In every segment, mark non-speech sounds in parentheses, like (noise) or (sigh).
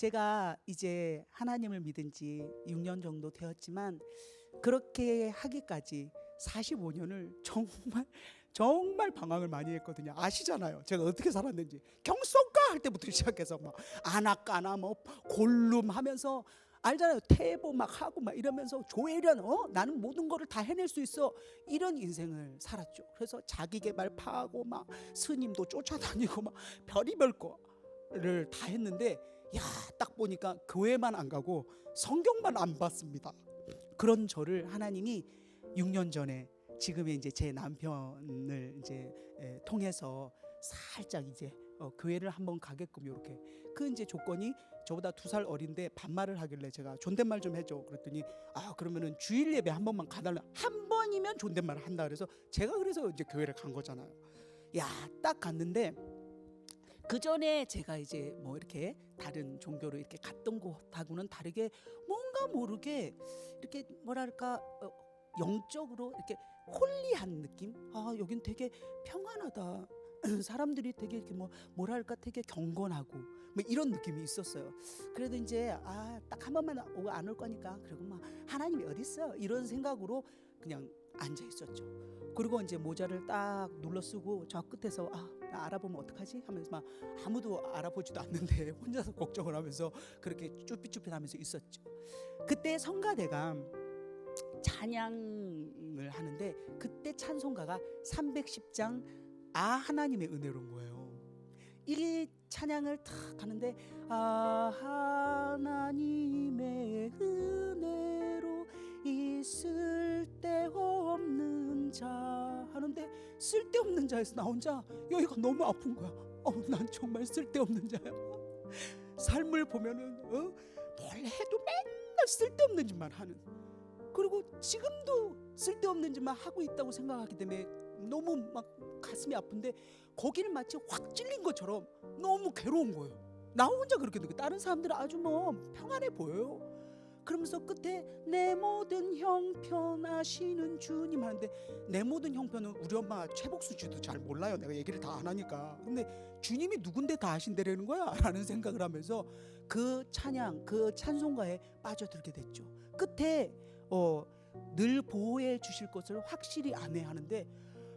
제가 이제 하나님을 믿은 지 6년 정도 되었지만 그렇게 하기까지 45년을 정말 정말 방황을 많이 했거든요. 아시잖아요. 제가 어떻게 살았는지. 경성가 할 때부터 시작해서 막 아나까나 뭐 골룸 하면서 알잖아요. 태보 막 하고 막 이러면서 조혜련 어 나는 모든 거를 다 해낼 수 있어 이런 인생을 살았죠. 그래서 자기 개발 파하고 막 스님도 쫓아다니고 막 별의별 거를 다 했는데 야 딱 보니까 교회만 안 가고 성경만 안 봤습니다. 그런 저를 하나님이 6년 전에 지금의 이제 제 남편을 이제 에, 통해서 살짝 이제 어, 교회를 한번 가게끔 이렇게 그 이제 조건이 저보다 두 살 어린데 반말을 하길래 제가 존댓말 좀 해줘 그랬더니 아 그러면은 주일 예배 한 번만 가달라 한 번이면 존댓말을 한다 그래서 제가 그래서 이제 교회를 간 거잖아요 야 딱 갔는데 그 전에 제가 이제 뭐 이렇게 다른 종교로 이렇게 갔던 곳하고는 다르게 뭔가 모르게 이렇게 뭐랄까 어, 영적으로 이렇게 홀리한 느낌? 아 여긴 되게 평안하다. (clears throat) 사람들이 되게 이렇게 뭐 뭐랄까 되게 경건하고 뭐 이런 느낌이 있었어요. 그래도 이제 아 딱 한 번만 오고 안 올 거니까 그리고 막 하나님이 어디 있어? 이런 생각으로 그냥 앉아 있었죠. 그리고 이제 모자를 딱 눌러 쓰고 저 끝에서 아 나 알아보면 어떡하지 하면서 막 아무도 알아보지도 않는데 (laughs) 혼자서 걱정을 하면서 그렇게 쭈삣쭈삣 하면서 있었죠. 그때 성가대가 찬양을 하는데 그때 찬송가가 310장 아 하나님의 은혜로운 거예요. 이 찬양을 탁 하는데 아 하나님의 쓸데없는 자에서 나 혼자 여기가 너무 아픈 거야. 어, 난 정말 쓸데없는 자야. 삶을 보면은 어? 뭘 해도 맨날 쓸데없는 짓만 하는. 그리고 지금도 쓸데없는 짓만 하고 있다고 생각하기 때문에 너무 막 가슴이 아픈데 거기는 마치 확 찔린 것처럼 너무 괴로운 거예요. 나 혼자 그렇게 느끼고 다른 사람들은 아주 뭐 평안해 보여요. 그러면서 끝에 내 모든 형편 아시는 주님 하는데 내 모든 형편은 우리 엄마 최복수 주도 잘 몰라요. 내가 얘기를 다 안 하니까. 근데 주님이 누군데 다 아신다라는 거야? (laughs) 라는 생각을 하면서 그 찬양, 그 찬송가에 빠져들게 됐죠. 끝에 어, 늘 보호해 주실 것을 확실히 안해 하는데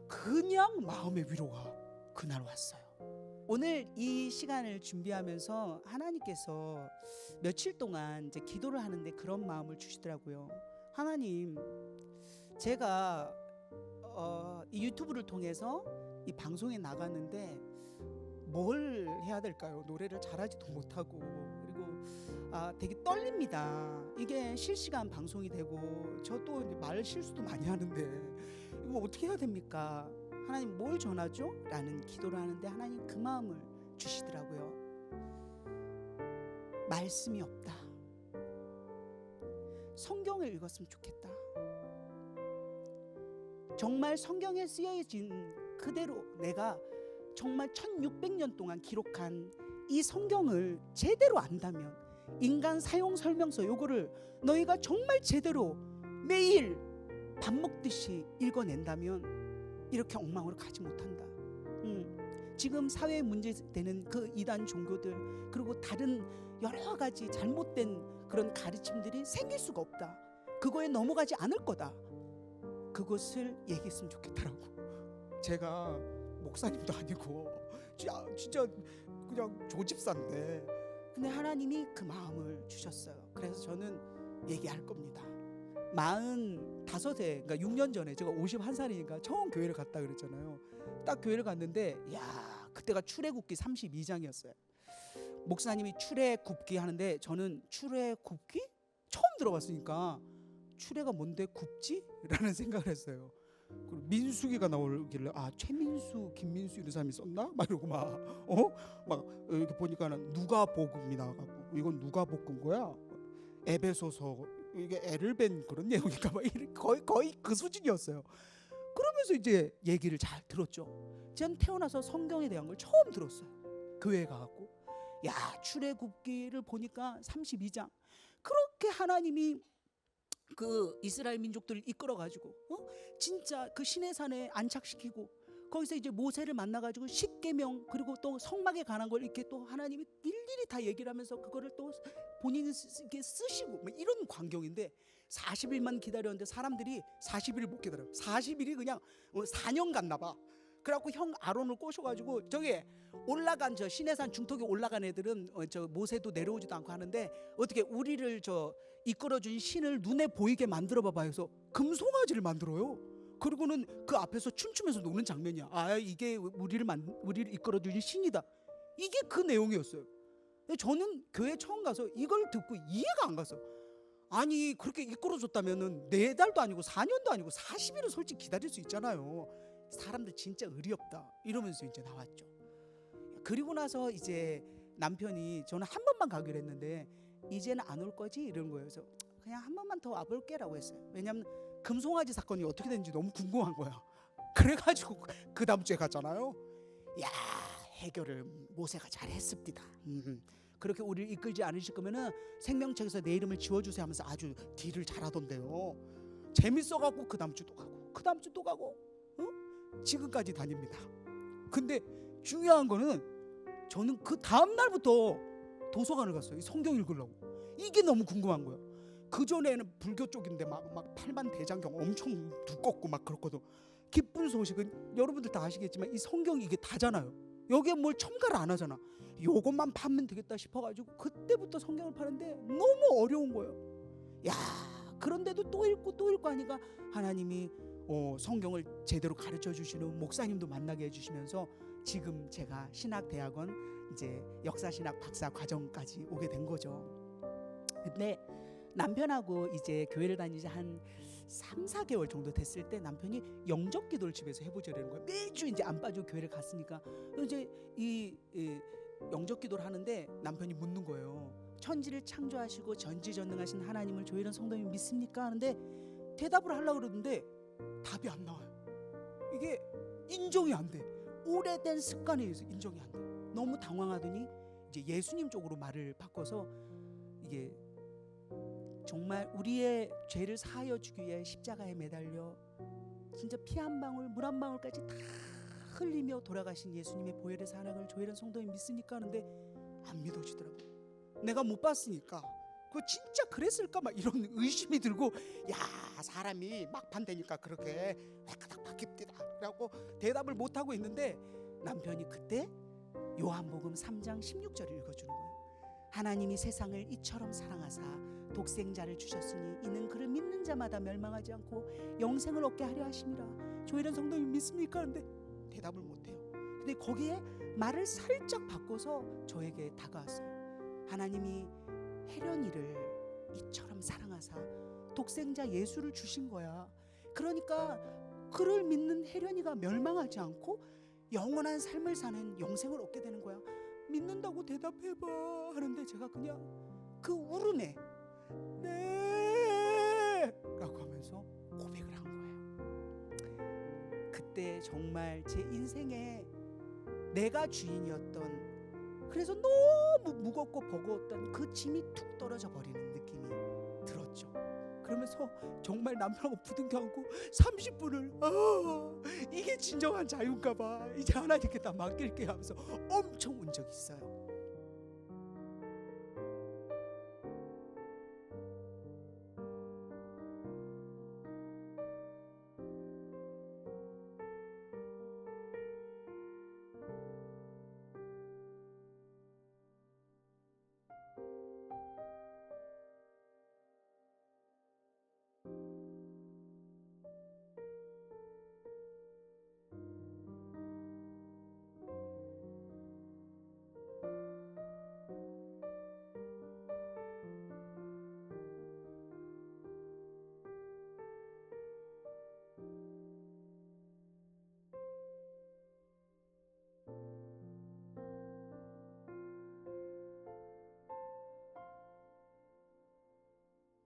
그냥 마음의 위로가 그날 왔어요. 오늘 이 시간을 준비하면서 하나님께서 며칠 동안 이제 기도를 하는데 그런 마음을 주시더라고요. 하나님, 제가 어, 이 유튜브를 통해서 이 방송에 나갔는데 뭘 해야 될까요? 노래를 잘하지도 못하고 그리고 아 되게 떨립니다. 이게 실시간 방송이 되고 저도 말 실수도 많이 하는데 이거 어떻게 해야 됩니까? 하나님 뭘 전하죠? 라는 기도를 하는데 하나님 그 마음을 주시더라고요. 말씀이 없다. 성경을 읽었으면 좋겠다. 정말 성경에 쓰여진 그대로 내가 정말 1600년 동안 기록한 이 성경을 제대로 안다면 인간 사용 설명서 요거를 너희가 정말 제대로 매일 밥 먹듯이 읽어낸다면 이렇게 엉망으로 가지 못한다. 음, 지금 사회에 문제 되는 그 이단 종교들 그리고 다른 여러 가지 잘못된 그런 가르침들이 생길 수가 없다. 그거에 넘어가지 않을 거다. 그것을 얘기했으면 좋겠다라고. 제가 목사님도 아니고 진짜 그냥 조집사인데 근데 하나님이 그 마음을 주셨어요. 그래서 저는 얘기할 겁니다. 마흔 다섯에 그러니까 6년 전에 제가 51살이니까 처음 교회를 갔다 그랬잖아요. 딱 교회를 갔는데 야 그때가 출애굽기 32장이었어요. 목사님이 출애굽기 하는데 저는 출애굽기 처음 들어봤으니까 출애가 뭔데 굽지? 라는 (laughs) 생각을 했어요. 그리고 민수기가 나오길래 아 최민수, 김민수 이런 사람이 썼나? 막 이러고 막어막 이렇게 보니까는 누가 복음이 나가고 이건 누가 복음 거야? 에베소서 이게 애를 뺀 그런 (laughs) 이렇게 거의 거의 그 수준이었어요. 그러면서 이제 얘기를 잘 들었죠. 전 태어나서 성경에 대한 걸 처음 들었어요. 교회 가갖고 야 출애굽기를 보니까 32장 그렇게 하나님이 그 이스라엘 민족들을 이끌어 가지고 어? 진짜 그 시내산에 안착시키고 거기서 이제 모세를 만나가지고 십계명 그리고 또 성막에 관한 걸 이렇게 또 하나님이 일일이 다 얘기를 하면서 그거를 또 본인이 쓰시고 뭐 이런 광경인데 40일만 기다렸는데 사람들이 40일을 못 기다려. 40일이 그냥 어, 4년 갔나 봐. 그래갖고 형 아론을 꼬셔가지고 저기 올라간 저 시내산 중턱에 올라간 애들은 어, 저 모세도 내려오지도 않고 하는데 어떻게 우리를 저 이끌어준 신을 눈에 보이게 만들어 봐봐 해서 금송아지를 만들어요. 그리고는 그 앞에서 춤추면서 노는 장면이야. 아 이게 우리를 만 우리를 이끌어주신 신이다. 이게 그 내용이었어요. 저는 교회 처음 가서 이걸 듣고 이해가 안 갔어. 아니 그렇게 이끌어줬다면은 네 달도 아니고 4년도 아니고 40일은 솔직히 기다릴 수 있잖아요. 사람들 진짜 의리 없다 이러면서 이제 나왔죠. 그리고 나서 이제 남편이 저는 한 번만 가기로 했는데 이제는 안 올 거지 이런 거예요. 그래서 그냥 한 번만 더 와볼게라고 했어요. 왜냐면 금송아지 사건이 어떻게 됐는지 너무 궁금한 거야. (laughs) 그래가지고 그 다음 주에 갔잖아요. 야 해결을 모세가 잘했습니다. 음, 그렇게 우리를 이끌지 않으실 거면은 생명책에서 내 이름을 지워주세요 하면서 아주 딜을 잘하던데요. 재밌어갖고 그 다음 주 또 가고 그 다음 주 또 가고 어? 지금까지 다닙니다. 근데 중요한 거는 저는 그 다음 날부터 도서관을 갔어요. 이 성경 읽으려고. 이게 너무 궁금한 거예요. 그 전에는 불교 쪽인데 막, 막 팔만 대장경 엄청 두껍고 막 그렇거든. 기쁜 소식은 여러분들 다 아시겠지만 이 성경 이게 다잖아요. 여기에 뭘 첨가를 안 하잖아. 요것만 파면 되겠다 싶어가지고 그때부터 성경을 파는데 너무 어려운 거예요. 야 그런데도 또 읽고 또 읽고 하니까 하나님이 어, 성경을 제대로 가르쳐 주시는 목사님도 만나게 해주시면서 지금 제가 신학대학원 이제 역사신학 박사 과정까지 오게 된 거죠. 근데 남편하고 이제 교회를 다니지 한 3, 4개월 정도 됐을 때 남편이 영적 기도를 집에서 해보자는 거예요. 매주 이제 안 빠지고 교회를 갔으니까 이제 이, 이 영적 기도를 하는데 남편이 묻는 거예요. 천지를 창조하시고 전지전능하신 하나님을 조이는 성도님 믿습니까? 하는데 대답을 하려고 그러는데 답이 안 나와요. 이게 인정이 안 돼. 오래된 습관에 의해서 인정이 안 돼. 너무 당황하더니 이제 예수님 쪽으로 말을 바꿔서 이게 정말 우리의 죄를 사하여 주기 위해 십자가에 매달려 진짜 피 한 방울 물 한 방울까지 다 흘리며 돌아가신 예수님의 보혈의 사랑을 조혜련 성도님 믿습니까 하는데 안 믿어지더라고. 내가 못 봤으니까. 그 진짜 그랬을까 막 이런 의심이 들고 야 사람이 막판 되니까 그렇게 왜까닥 바뀝디다 라고 대답을 못 하고 있는데 남편이 그때 요한복음 3장 16절을 읽어주는 거예요. 하나님이 세상을 이처럼 사랑하사 독생자를 주셨으니 이는 그를 믿는 자마다 멸망하지 않고 영생을 얻게 하려 하심이라. 조혜련 성도님 믿습니까? 근데 대답을 못 해요. 근데 거기에 말을 살짝 바꿔서 저에게 다가왔어요. 하나님이 혜련이를 이처럼 사랑하사 독생자 예수를 주신 거야. 그러니까 그를 믿는 혜련이가 멸망하지 않고 영원한 삶을 사는 영생을 얻게 되는 거야. 믿는다고 대답해봐 하는데 제가 그냥 그 울음에 네 라고 하면서 고백을 한 거예요. 그때 정말 제 인생에 내가 주인이었던 그래서 너무 무겁고 버거웠던 그 짐이 툭 떨어져 버리는 느낌이. 그러면서 정말 남편하고 부둥켜 안고 30분을 아 이게 진정한 자유인가 봐 이제 하나님께 다 맡길게 하면서 엄청 운 적이 있어요.